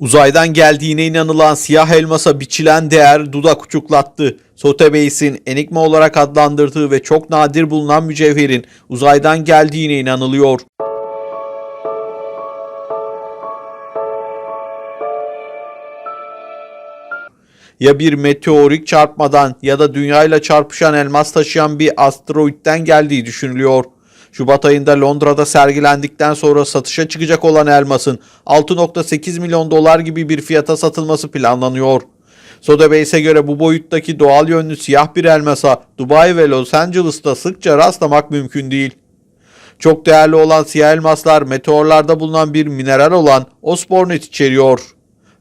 Uzaydan geldiğine inanılan siyah elmasa biçilen değer dudak uçuklattı. Sotheby's'in enigma olarak adlandırdığı ve çok nadir bulunan mücevherin uzaydan geldiğine inanılıyor. ya bir meteorik çarpmadan ya da dünyayla çarpışan elmas taşıyan bir asteroitten geldiği düşünülüyor. Şubat ayında Londra'da sergilendikten sonra satışa çıkacak olan elmasın 6.8 milyon dolar gibi bir fiyata satılması planlanıyor. Sotheby's'e göre bu boyuttaki doğal yönlü siyah bir elmasa Dubai ve Los Angeles'ta sıkça rastlamak mümkün değil. Çok değerli olan siyah elmaslar meteorlarda bulunan bir mineral olan osbornit içeriyor.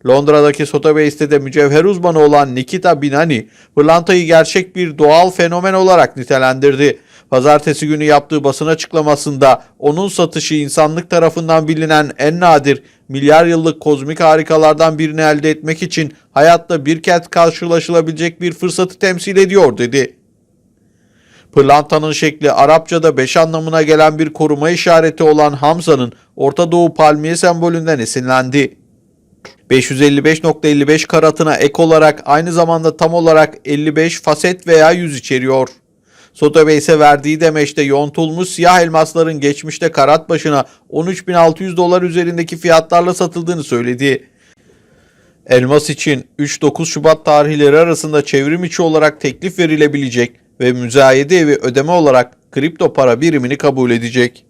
Londra'daki Sotheby's'te de mücevher uzmanı olan Nikita Binani, pırlantayı gerçek bir doğal fenomen olarak nitelendirdi. Pazartesi günü yaptığı basın açıklamasında onun satışı insanlık tarafından bilinen en nadir milyar yıllık kozmik harikalardan birini elde etmek için hayatta bir kez karşılaşılabilecek bir fırsatı temsil ediyor dedi. Pırlantanın şekli Arapçada beş anlamına gelen bir koruma işareti olan Hamza'nın Orta Doğu palmiye sembolünden esinlendi. 555.55 karatına ek olarak aynı zamanda tam olarak 55 faset veya yüz içeriyor. Sotheby's'e verdiği demeçte yontulmuş siyah elmasların geçmişte karat başına 13.600 dolar üzerindeki fiyatlarla satıldığını söyledi. Elmas için 3-9 Şubat tarihleri arasında çevrim içi olarak teklif verilebilecek ve müzayede evi ödeme olarak kripto para birimini kabul edecek.